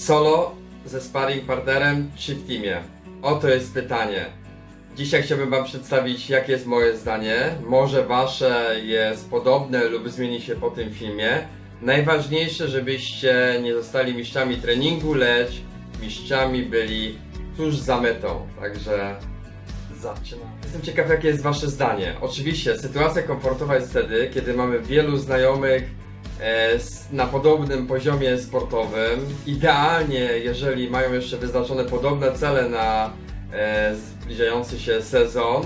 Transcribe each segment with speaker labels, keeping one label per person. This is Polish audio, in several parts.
Speaker 1: Solo, ze sparring partnerem czy w teamie? Oto jest pytanie. Dzisiaj chciałbym Wam przedstawić, jakie jest moje zdanie. Może Wasze jest podobne lub zmieni się po tym filmie. Najważniejsze, żebyście nie zostali mistrzami treningu, lecz mistrzami byli tuż za metą. Także zaczynamy. Jestem ciekaw, jakie jest Wasze zdanie. Oczywiście, sytuacja komfortowa jest wtedy, kiedy mamy wielu znajomych na podobnym poziomie sportowym. Idealnie, jeżeli mają jeszcze wyznaczone podobne cele na e, zbliżający się sezon.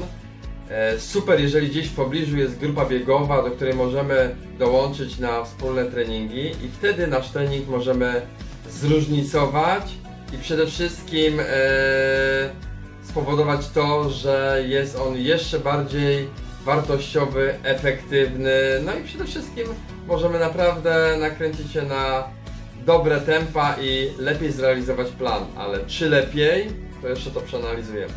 Speaker 1: E, super, jeżeli gdzieś w pobliżu jest grupa biegowa, do której możemy dołączyć na wspólne treningi i wtedy nasz trening możemy zróżnicować i przede wszystkim e, spowodować to, że jest on jeszcze bardziej wartościowy, efektywny, no i przede wszystkim możemy naprawdę nakręcić się na dobre tempa i lepiej zrealizować plan, ale czy lepiej, to jeszcze to przeanalizujemy.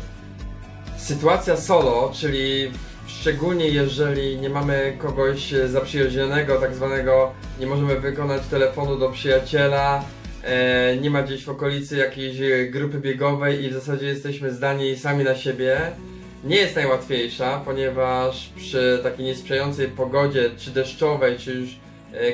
Speaker 1: Sytuacja solo, czyli szczególnie jeżeli nie mamy kogoś zaprzyjaźnionego, tak zwanego, nie możemy wykonać telefonu do przyjaciela, e, nie ma gdzieś w okolicy jakiejś grupy biegowej i w zasadzie jesteśmy zdani sami na siebie, nie jest najłatwiejsza, ponieważ przy takiej niesprzyjającej pogodzie, czy deszczowej, czy już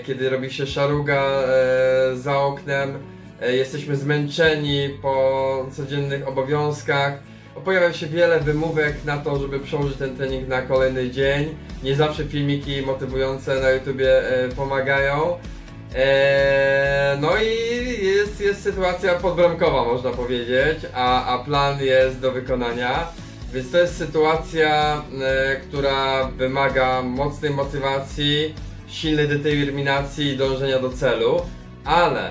Speaker 1: kiedy robi się szaruga e, za oknem, e, jesteśmy zmęczeni po codziennych obowiązkach. Pojawia się wiele wymówek na to, żeby przełożyć ten trening na kolejny dzień. Nie zawsze filmiki motywujące na YouTubie e, pomagają. E, no i jest, jest sytuacja podbramkowa, można powiedzieć, a, a plan jest do wykonania. Więc to jest sytuacja, e, która wymaga mocnej motywacji, silnej determinacji i dążenia do celu, ale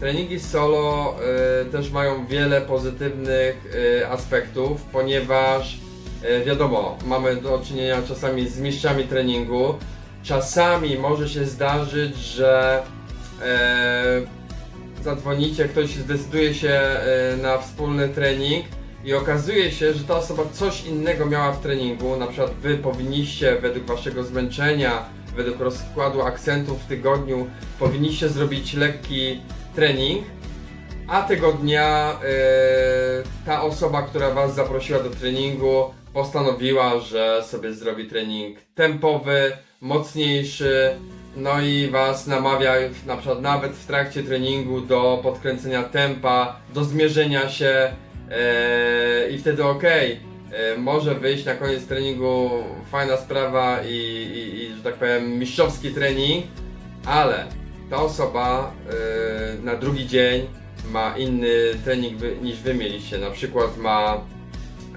Speaker 1: treningi solo e, też mają wiele pozytywnych e, aspektów, ponieważ e, wiadomo, mamy do czynienia czasami z mistrzami treningu. Czasami może się zdarzyć, że e, zadzwonicie, ktoś zdecyduje się e, na wspólny trening i okazuje się, że ta osoba coś innego miała w treningu, na przykład wy powinniście według waszego zmęczenia, według rozkładu akcentów w tygodniu, powinniście zrobić lekki trening, a tego dnia e, ta osoba, która was zaprosiła do treningu, postanowiła, że sobie zrobi trening tempowy, mocniejszy, no i was namawia na przykład nawet w trakcie treningu do podkręcenia tempa, do zmierzenia się e, i wtedy okej, e, może wyjść na koniec treningu fajna sprawa i, i, i że tak powiem mistrzowski trening, ale ta osoba e, na drugi dzień ma inny trening niż wy mieliście, na przykład ma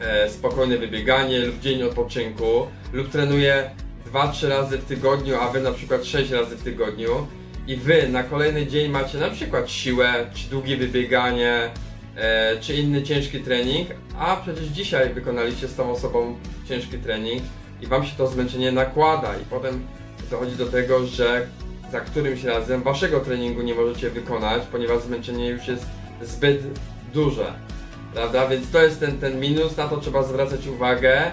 Speaker 1: e, spokojne wybieganie lub dzień odpoczynku lub trenuje 2-3 razy w tygodniu, a wy na przykład 6 razy w tygodniu i wy na kolejny dzień macie na przykład siłę, czy długie wybieganie, e, czy inny ciężki trening, a przecież dzisiaj wykonaliście z tą osobą ciężki trening i wam się to zmęczenie nakłada i potem dochodzi do tego, że za którymś razem waszego treningu nie możecie wykonać, ponieważ zmęczenie już jest zbyt duże. Prawda? Więc to jest ten, ten minus, na to trzeba zwracać uwagę.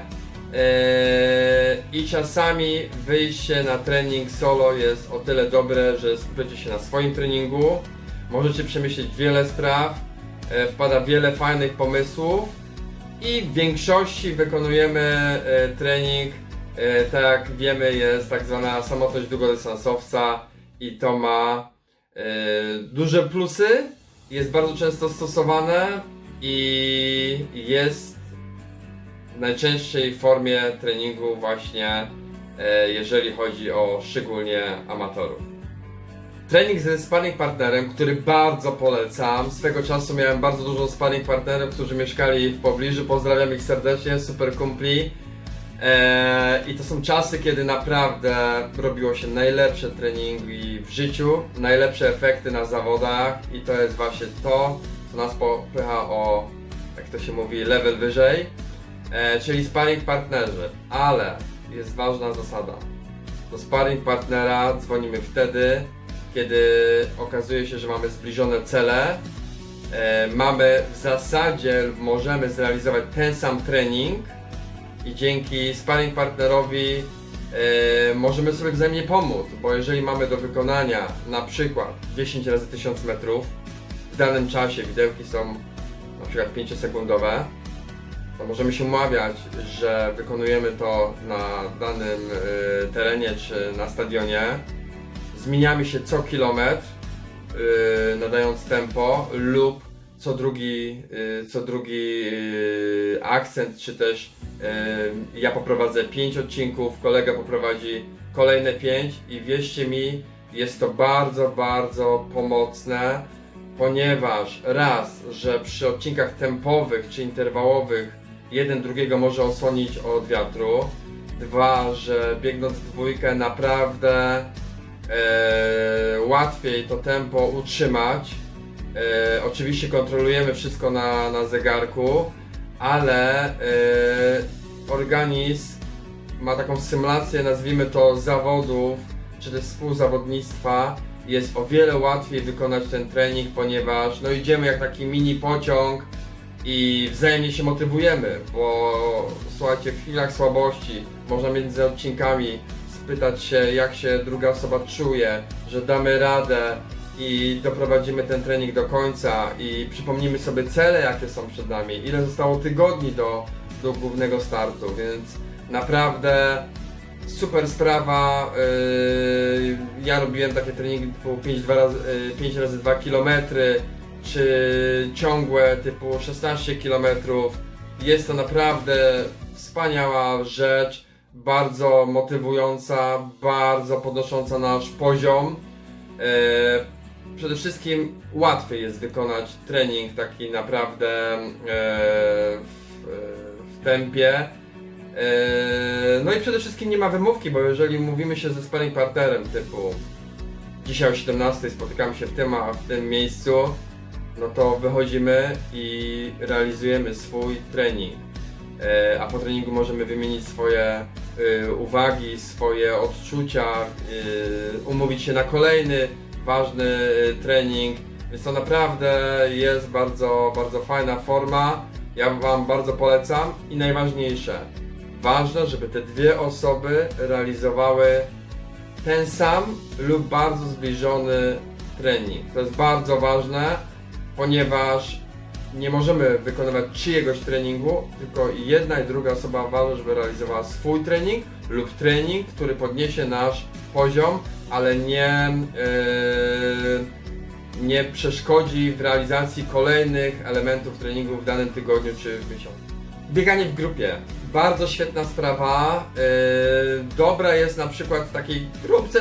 Speaker 1: Eee, I czasami wyjście na trening solo jest o tyle dobre, że skupiacie się na swoim treningu, możecie przemyśleć wiele spraw, e, wpada wiele fajnych pomysłów i w większości wykonujemy e, trening, e, tak jak wiemy jest tak zwana samotność długodystansowca i to ma e, duże plusy, jest bardzo często stosowane i jest w najczęstszej formie treningu właśnie e, jeżeli chodzi o szczególnie amatorów. Trening ze sparring partnerem, który bardzo polecam. Swego czasu miałem bardzo dużo sparring partnerów, którzy mieszkali w pobliżu. Pozdrawiam ich serdecznie, super kumpli. Eee, I to są czasy, kiedy naprawdę robiło się najlepsze treningi w życiu, najlepsze efekty na zawodach i to jest właśnie to, co nas popycha o, jak to się mówi, level wyżej, e, czyli sparring partnerzy. Ale jest ważna zasada. Do sparring partnera dzwonimy wtedy, kiedy okazuje się, że mamy zbliżone cele, e, mamy w zasadzie, możemy zrealizować ten sam trening, i dzięki sparring partnerowi e, możemy sobie wzajemnie pomóc, bo jeżeli mamy do wykonania na przykład 10 razy 1000 metrów w danym czasie, widełki są na przykład 5 sekundowe, to możemy się umawiać, że wykonujemy to na danym y, terenie czy na stadionie. Zmieniamy się co kilometr, y, nadając tempo lub co drugi, y, co drugi y, akcent, czy też y, ja poprowadzę 5 odcinków, kolega poprowadzi kolejne 5 i wierzcie mi, jest to bardzo, bardzo pomocne, ponieważ raz, że przy odcinkach tempowych czy interwałowych jeden drugiego może osłonić od wiatru, dwa, że biegnąc w dwójkę naprawdę e, łatwiej to tempo utrzymać. E, oczywiście kontrolujemy wszystko na, na zegarku, ale e, organizm ma taką symulację, nazwijmy to zawodów, czy też współzawodnictwa. Jest o wiele łatwiej wykonać ten trening, ponieważ no idziemy jak taki mini pociąg i wzajemnie się motywujemy, bo słuchajcie, w chwilach słabości można między odcinkami spytać się, jak się druga osoba czuje, że damy radę i doprowadzimy ten trening do końca i przypomnimy sobie cele, jakie są przed nami, ile zostało tygodni do, do głównego startu, więc naprawdę super sprawa. Yy, ja robiłem takie treningi typu 5, dwa razy, yy, 5 razy 2 km, czy ciągłe typu 16 km. Jest to naprawdę wspaniała rzecz, bardzo motywująca, bardzo podnosząca nasz poziom. Yy, przede wszystkim łatwiej jest wykonać trening taki naprawdę yy, w, tempie. Eee, No i przede wszystkim nie ma wymówki, bo jeżeli mówimy się ze sparring partnerem typu dzisiaj o 17 spotykamy się w tym, a w tym miejscu, no to wychodzimy i realizujemy swój trening. A po treningu możemy wymienić swoje uwagi, swoje odczucia, y, umówić się na kolejny ważny y, trening. Więc to naprawdę jest bardzo, bardzo fajna forma. Ja Wam bardzo polecam i najważniejsze, ważne, żeby te dwie osoby realizowały ten sam lub bardzo zbliżony trening. To jest bardzo ważne, ponieważ nie możemy wykonywać czyjegoś treningu, tylko jedna i druga osoba ważna, żeby realizowała swój trening lub trening, który podniesie nasz poziom, ale nie, yy, nie przeszkodzi w realizacji kolejnych elementów treningu w danym tygodniu czy w miesiącu. Bieganie w grupie. Bardzo świetna sprawa. Yy, dobra jest na przykład w takiej grupce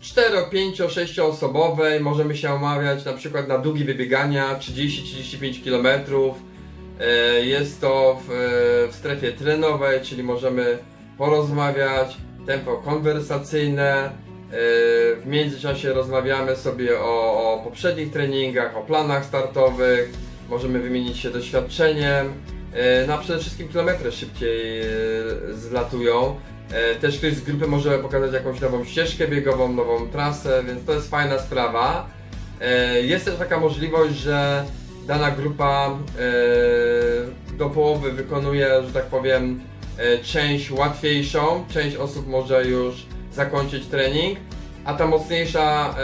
Speaker 1: 4, 5, 6 osobowej. Możemy się omawiać na przykład na długie wybiegania 30-35 km. Yy, Jest to w, w strefie trenowej, czyli możemy porozmawiać, tempo konwersacyjne. Yy, W międzyczasie rozmawiamy sobie o, o poprzednich treningach, o planach startowych. Możemy wymienić się doświadczeniem. E, No przede wszystkim kilometry szybciej e, zlatują. E, Też ktoś z grupy może pokazać jakąś nową ścieżkę biegową, nową trasę, więc to jest fajna sprawa. Jest też taka możliwość, że dana grupa do połowy wykonuje, że tak powiem, część łatwiejszą, część osób może już zakończyć trening, a ta mocniejsza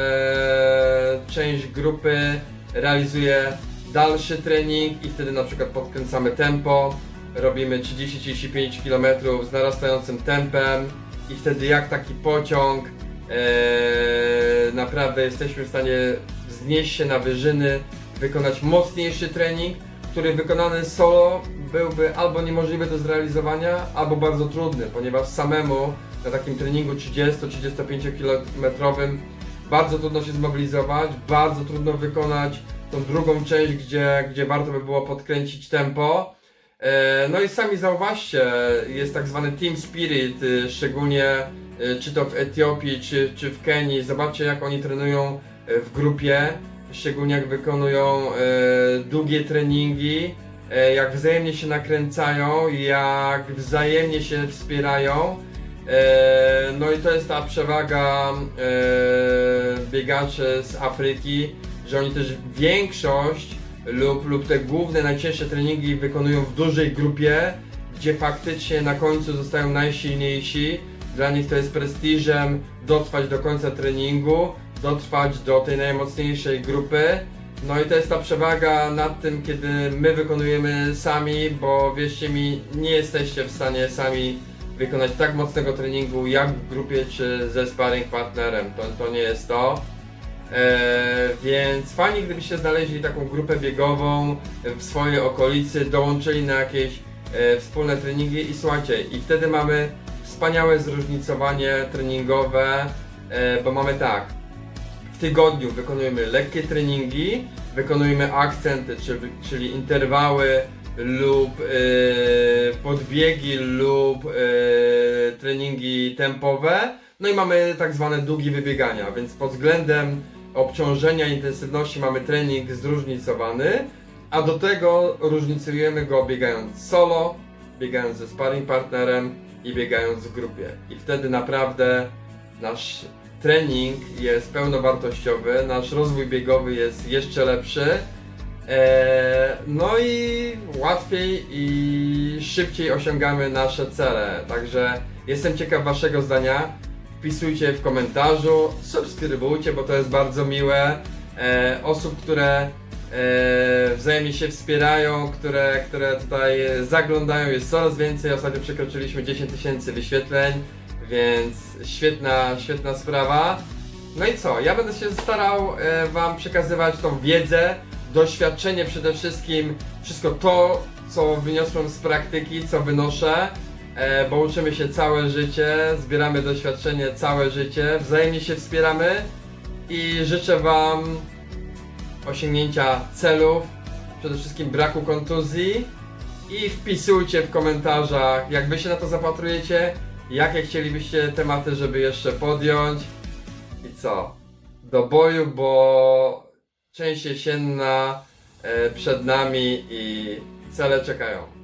Speaker 1: część grupy realizuje dalszy trening i wtedy na przykład podkręcamy tempo, robimy 30-35 km z narastającym tempem i wtedy jak taki pociąg e, naprawdę jesteśmy w stanie wznieść się na wyżyny, wykonać mocniejszy trening, który wykonany solo byłby albo niemożliwy do zrealizowania, albo bardzo trudny, ponieważ samemu na takim treningu 30-35 km bardzo trudno się zmobilizować, bardzo trudno wykonać tą drugą część, gdzie, gdzie warto by było podkręcić tempo. E, No i sami zauważcie, jest tak zwany team spirit, y, szczególnie y, czy to w Etiopii, czy, czy w Kenii. Zobaczcie jak oni trenują y, w grupie, szczególnie jak wykonują długie treningi, jak wzajemnie się nakręcają, jak wzajemnie się wspierają. E, No i to jest ta przewaga biegaczy z Afryki, że oni też większość lub, lub te główne, najcięższe treningi wykonują w dużej grupie, gdzie faktycznie na końcu zostają najsilniejsi. Dla nich to jest prestiżem dotrwać do końca treningu, dotrwać do tej najmocniejszej grupy No i to jest ta przewaga nad tym, kiedy my wykonujemy sami, bo wierzcie mi, nie jesteście w stanie sami wykonać tak mocnego treningu jak w grupie czy ze sparring partnerem. To, to nie jest to. E, więc fajnie gdybyście znaleźli taką grupę biegową w swojej okolicy, dołączyli na jakieś e, wspólne treningi i słuchajcie, i wtedy mamy wspaniałe zróżnicowanie treningowe, e, bo mamy tak, w tygodniu wykonujemy lekkie treningi, wykonujemy akcenty, czyli, interwały lub e, podbiegi lub treningi tempowe. No i mamy tak zwane długie wybiegania, więc pod względem obciążenia intensywności mamy trening zróżnicowany, a do tego różnicujemy go biegając solo, biegając ze sparring partnerem i biegając w grupie. I wtedy naprawdę nasz trening jest pełnowartościowy, nasz rozwój biegowy jest jeszcze lepszy. Eee, no i łatwiej i szybciej osiągamy nasze cele. Także jestem ciekaw Waszego zdania. Wpisujcie w komentarzu, subskrybujcie, bo to jest bardzo miłe. E, osób, które e, wzajemnie się wspierają, które, które tutaj zaglądają, jest coraz więcej. Ostatnio przekroczyliśmy 10 tysięcy wyświetleń, więc świetna, świetna sprawa. No i co? Ja będę się starał e, Wam przekazywać tą wiedzę, doświadczenie przede wszystkim, wszystko to, co wyniosłem z praktyki, co wynoszę, bo uczymy się całe życie, zbieramy doświadczenie całe życie, wzajemnie się wspieramy i życzę Wam osiągnięcia celów, przede wszystkim braku kontuzji i wpisujcie w komentarzach, jak Wy się na to zapatrujecie, jakie chcielibyście tematy, żeby jeszcze podjąć. I co? Do boju, bo część jesienna e, przed nami i cele czekają.